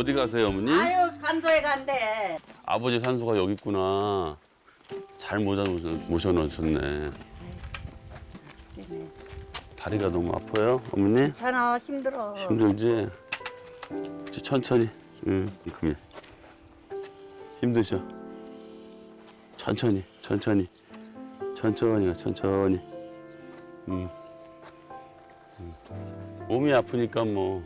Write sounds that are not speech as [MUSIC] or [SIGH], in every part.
어디 가세요, 어머니? 아유 산소에 간대. 아버지 산소가 여기 있구나. 잘 모셔 모셔놓으셨네. 다리가 너무 아파요, 어머니? 괜찮아 힘들어. 힘들지? 그치, 천천히. 응, 금이. 힘드셔. 천천히, 천천히. 천천히, 가, 천천히. 음. 음. 몸이 아프니까 뭐,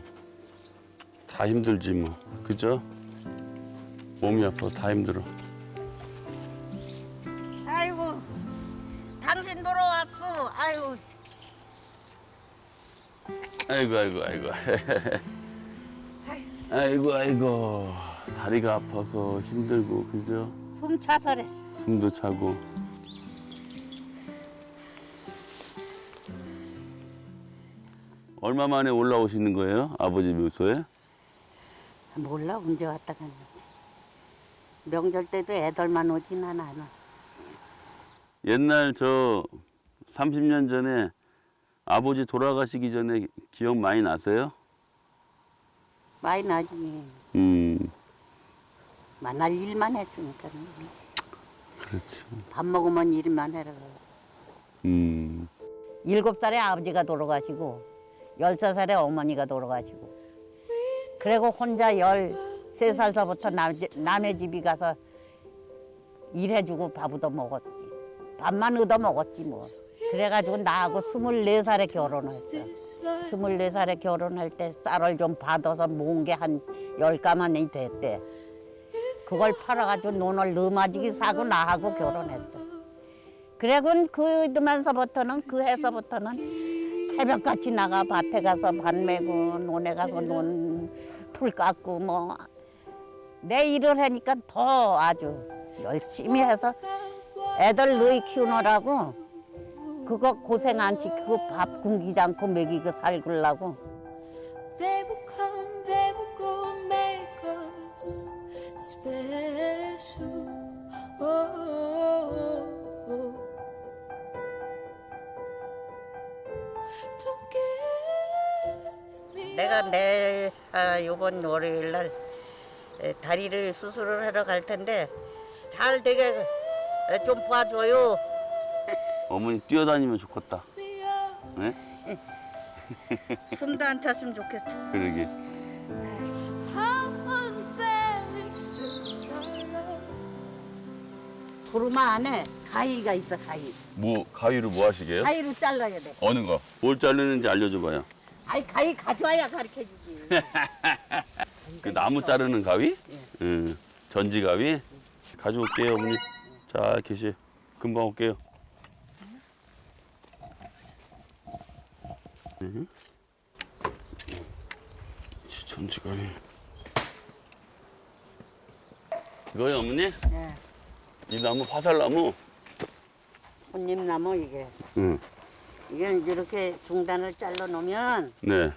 다 힘들지 뭐. 그죠? 몸이 아파 다 힘들어. 아이고 당신 보러 왔어. 아유 아이고, 아이고, 아이고. [LAUGHS] 아이고, 아이고. 다리가 아파서 힘들고, 그죠? 숨 차서래. 숨도 차고. 얼마 만에 올라오시는 거예요? 아버지 묘소에? 몰라 언제 왔다 갔는지. 명절 때도 애들만 오진 않아. 옛날 저 30년 전에 아버지 돌아가시기 전에 기억 많이 나세요? 많이 나지. 음, 만날 일만 했으니까. 그렇죠. 밥 먹으면 일만 해라. 음, 일곱 살에 아버지가 돌아가시고 열세 살에 어머니가 돌아가시고 그리고 혼자 열 세 살서부터 남, 남의 집이 가서 일해주고 밥 얻어 먹었지. 밥만 얻어 먹었지 뭐. 그래가지고 나하고 스물네 살에 결혼했어. 스물네 살에 결혼할 때 쌀을 좀 받아서 모은 게 한 열 가만이 됐대. 그걸 팔아가지고 논을 너마지기 사고 나하고 결혼했죠 그래고 그러면서부터는 그 해서부터는 새벽같이 나가 밭에 가서 밭 메고 논에 가서 논 풀 깎고 뭐 내 일을 하니까 더 아주 열심히 해서 애들 너희 키우느라고 그거 고생 안 시키고 밥 굶기지 않고 먹이고 살구려고 내가 내 아, 이번 월요일 날 에, 다리를 수술을 하러 갈 텐데 잘 되게 에, 좀 봐줘요. 어머니 뛰어다니면 좋겠다. 네? 숨도 안 찼으면 좋겠어. 그러게. 구루마 안에 가위가 있어 가위. 뭐 가위로 뭐 하시게요? 가위로 잘라야 돼. 어느 거? 뭘 자르는지 알려줘봐요. 아이 가위 가져와야 가르쳐 주지. [LAUGHS] 그 나무 자르는 가위? 응. 전지 가위? 가져올게요, 어머니. 자, 계시. 금방 올게요. 응? 전지 가위. 이거요, 어머니? 네. 이 나무 화살나무? 혼잎나무 이게. 응. 이게 이렇게 중단을 잘라 놓으면 네.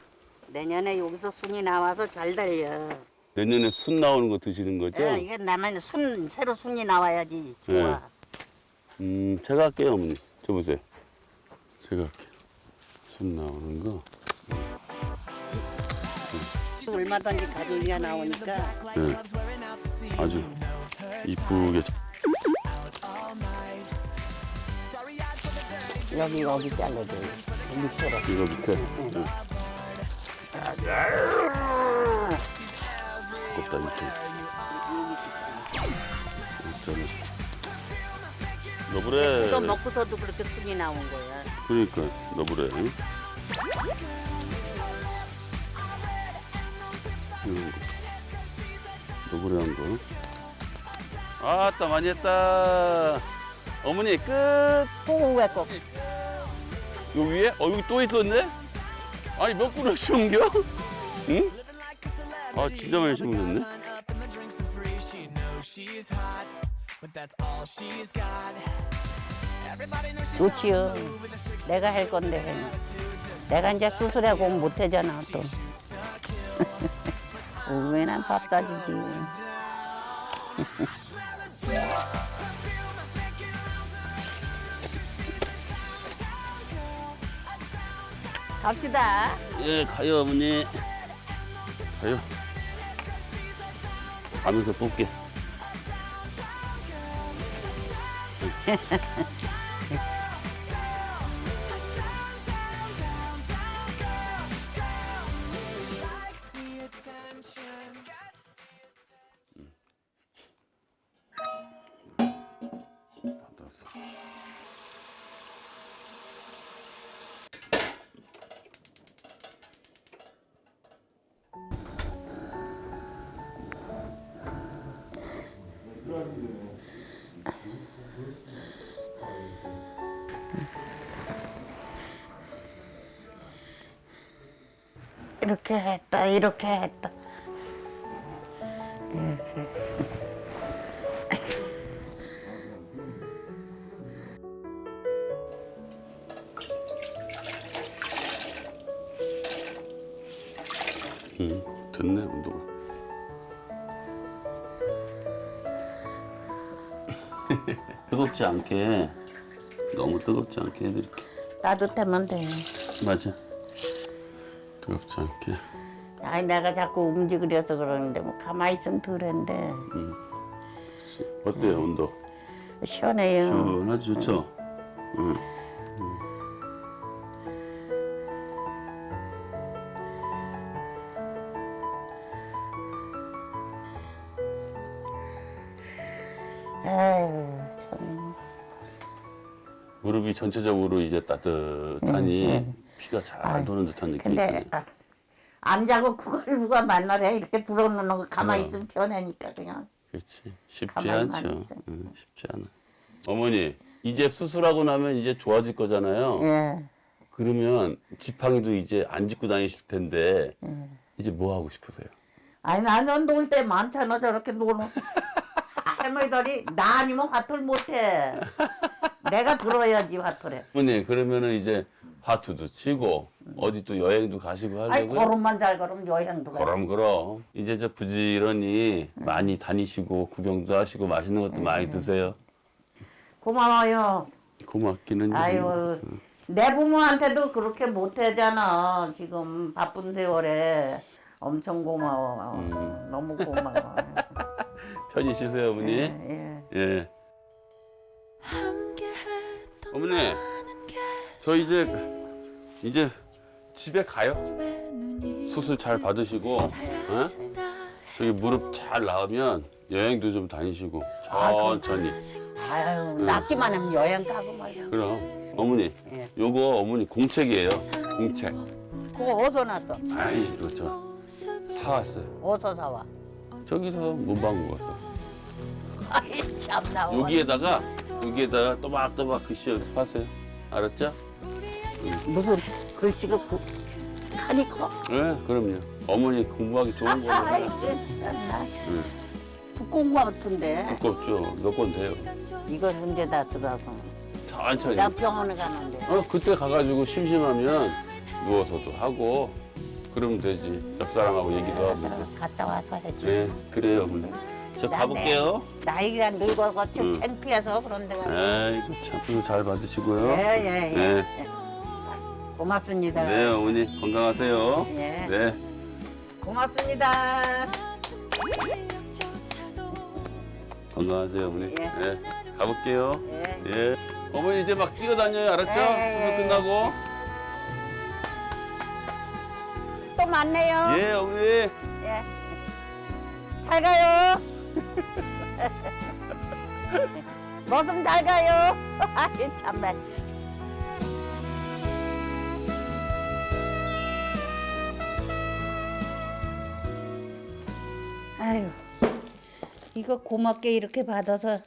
내년에 여기서 순이 나와서 잘 달려. 내년에 순 나오는 거 드시는 거죠? 예, 이게 나면 순 새로 순이 나와야지 좋아. 네. 음, 제가 할게요, 어머니. 저 보세요. 제가 할게요. 순 나오는 거. 얼마든지 가지기가 나오니까 네. 아주 이쁘게. 여기 여기 잘라줘. 밑으로. 이거 밑에. 응. 곱다 밑에. 있잖아. 너브레. 또 먹고서도 그렇게 순이 나온 거야. 그러니까 너브레. 응? 이런 거. 너브레 한 거. 아따 많이 했다. 어머니 끝. 꼭왜 꼭? 요 위에? 어 여기 또 있었네? 아니 몇 그릇 심겨? 응? 아 진짜 많이 she's 좋지요. 내가 할 건데. 내가 이제 수술하고 못 하잖아 또. 왜난 밥 사주지. 갑시다. 예 가요 어머니. 가요. 가면서 뽑게. [LAUGHS] 이렇게 했다 이렇게 했다 [LAUGHS] 응, 됐네 온도가. [LAUGHS] 뜨겁지 않게 너무 뜨겁지 않게 해드릴게. 따뜻하면 돼 맞아. 뜨겁지 않게. 아니 내가 자꾸 움직이려서 그러는데 뭐 가만히 있으면 덜한데 어때요 온도? 시원해요 시원하지 좋죠? 응. 아유 참. 무릎이 전체적으로 이제 따뜻하니 피가 잘 도는 듯한 느낌이 근데 드네. 아, 안 자고 그걸 누가 만나래 이렇게 들어놓는 거 가만히 있으면 편하니까 그냥 그렇지 쉽지 가만히만 않죠. 있어. 응, 쉽지 않아. 어머니 이제 수술하고 나면 이제 좋아질 거잖아요. 예 그러면 지팡이도 이제 안 짚고 다니실 텐데 예. 이제 뭐 하고 싶으세요? 아니 나는 놀 때 많잖아 저렇게 노는 할머니들이 나 아니면 화투를 못해 내가 들어야지 화투래 어머니 그러면은 이제 화투도 치고 어디 또 여행도 가시고 아이 하려고요? 걸음만 잘 걸으면 여행도 가지 그럼 그럼 이제 저 부지런히 많이 다니시고 구경도 하시고 맛있는 것도 많이 드세요. 고마워요 고맙기는 아유 내 부모한테도 그렇게 못하잖아 지금 바쁜 세월에 엄청 고마워 음. 너무 고마워 [LAUGHS] 편히 쉬세요 어머니. 예. 예. 함께했던 어머니 저 이제 이제 집에 가요. 수술 잘 받으시고 어? 저기 무릎 잘 나으면 여행도 좀 다니시고 아, 천천히. 아유 낫기만 하면 여행 가고 말이야 그럼 어머니 예. 요거 어머니 공책이에요. 공책. 그거 어디서 났어? 아이 이거 저 사왔어요. 어디서 사와? 저기서 문방구 가서. 아이 참나 여기에다가 여기에다가 또박또박 글씨 연습하세요. 알았죠? 무슨 글씨가 그 칸이 커? 네, 그럼요. 어머니 공부하기 좋은 걸로 아이 해놨어요. 참나 네, 두꺼운 거 같은데 두껍죠. 몇 권 돼요. 이거 문제 다 쓰라고 천천히. 나 병원에 가는데 어, 그때 가가지고 심심하면 누워서도 하고 그러면 되지. 옆 사람하고 얘기도 하고. 갔다 와서 해야지 네, 그래요, 어머니. 저나 가볼게요. 나이가 늙어가지고 응. 창피해서 그런 데가 아이고, 참, 잘 받으시고요. 예예예 네. 고맙습니다 네, 어머니 건강하세요. 예. 네. 고맙습니다 건강하세요, 어머니. 예. 네. 가볼게요. 예. 예. 어머니 이제 막 뛰어 다녀요, 알았죠? 예, 예, 수술 예. 끝나고. 또 만나요 예, 어머니. 예. 잘 가요 [LAUGHS] 머슴 잘 가요 [LAUGHS] 아이 참나 아유 이거 고맙게 이렇게 받아서.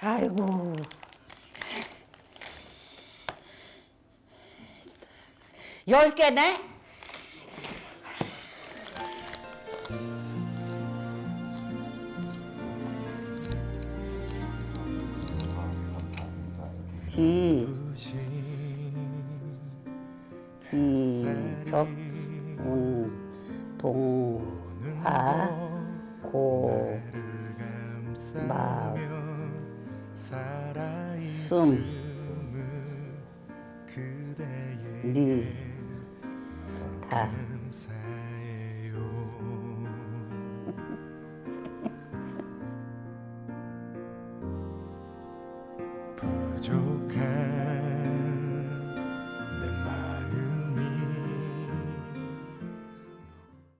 아이고. 열 개네? 기, 적, 운, 동, 화, 고, 마, 숨, 리, 부